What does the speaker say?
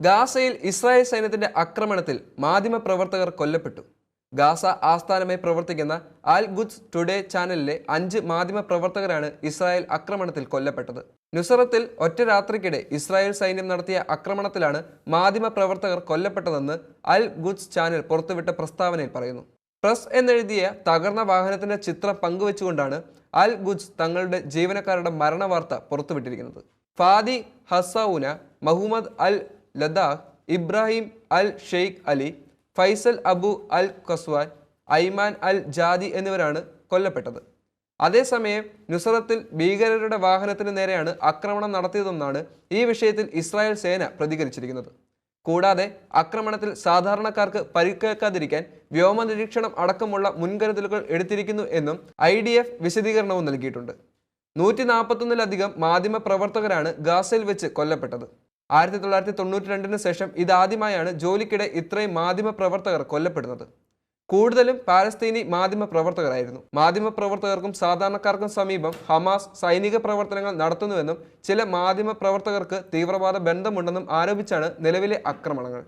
ഗാസയിൽ ഇസ്രായേൽ സൈന്യത്തിന്റെ ആക്രമണത്തിൽ മാധ്യമപ്രവർത്തകർ കൊല്ലപ്പെട്ടു. ഗാസ ആസ്ഥാനമായി പ്രവർത്തിക്കുന്ന അൽ ഗുഡ്സ് ടുഡേ ചാനലിലെ അഞ്ച് മാധ്യമപ്രവർത്തകരാണ് ഇസ്രായേൽ ആക്രമണത്തിൽ കൊല്ലപ്പെട്ടത്. നുസറത്തിൽ ഒറ്റ രാത്രിക്കിടെ ഇസ്രായേൽ സൈന്യം നടത്തിയ ആക്രമണത്തിലാണ് മാധ്യമപ്രവർത്തകർ കൊല്ലപ്പെട്ടതെന്ന് അൽ ഗുഡ്സ് ചാനൽ പുറത്തുവിട്ട പ്രസ്താവനയിൽ പറയുന്നു. പ്രസ് എന്നെഴുതിയ തകർന്ന വാഹനത്തിന്റെ ചിത്രം പങ്കുവച്ചുകൊണ്ടാണ് അൽ ഗുഡ്സ് തങ്ങളുടെ ജീവനക്കാരുടെ മരണവാർത്ത പുറത്തുവിട്ടിരിക്കുന്നത്. ഫാദി ഹസൌന മുഹമ്മദ് അൽ ലദാഖ് ഇബ്രാഹിം അൽ ഷെയ്ഖ് അലി ഫൈസൽ അബു അൽ ഖസ്വാൻ ഐമാൻ അൽ ജാദി എന്നിവരാണ് കൊല്ലപ്പെട്ടത്. അതേസമയം നുസറത്തിൽ ഭീകരരുടെ വാഹനത്തിന് നേരെയാണ് ആക്രമണം നടത്തിയതെന്നാണ് ഈ വിഷയത്തിൽ ഇസ്രായേൽ സേന പ്രതികരിച്ചിരിക്കുന്നത്. കൂടാതെ ആക്രമണത്തിൽ സാധാരണക്കാർക്ക് പരിക്കേൽക്കാതിരിക്കാൻ വ്യോമ നിരീക്ഷണം അടക്കമുള്ള മുൻകരുതലുകൾ എടുത്തിരിക്കുന്നു എന്നും ഐ ഡി എഫ് വിശദീകരണവും നൽകിയിട്ടുണ്ട്. നൂറ്റി നാൽപ്പത്തൊന്നിലധികം മാധ്യമ പ്രവർത്തകരാണ് ഗാസയിൽ വെച്ച് കൊല്ലപ്പെട്ടത്. ആയിരത്തി തൊള്ളായിരത്തി തൊണ്ണൂറ്റി രണ്ടിന് ശേഷം ഇതാദ്യമായാണ് ജോലിക്കിടെ ഇത്രയും മാധ്യമ പ്രവർത്തകർ കൊല്ലപ്പെടുന്നത്. കൂടുതലും പാലസ്തീനി മാധ്യമ പ്രവർത്തകരായിരുന്നു മാധ്യമ പ്രവർത്തകർക്കും സാധാരണക്കാർക്കും സമീപം ഹമാസ് സൈനിക പ്രവർത്തനങ്ങൾ നടത്തുന്നുവെന്നും ചില മാധ്യമ പ്രവർത്തകർക്ക് തീവ്രവാദ ബന്ധമുണ്ടെന്നും ആരോപിച്ചാണ് നിലവിലെ ആക്രമണങ്ങൾ.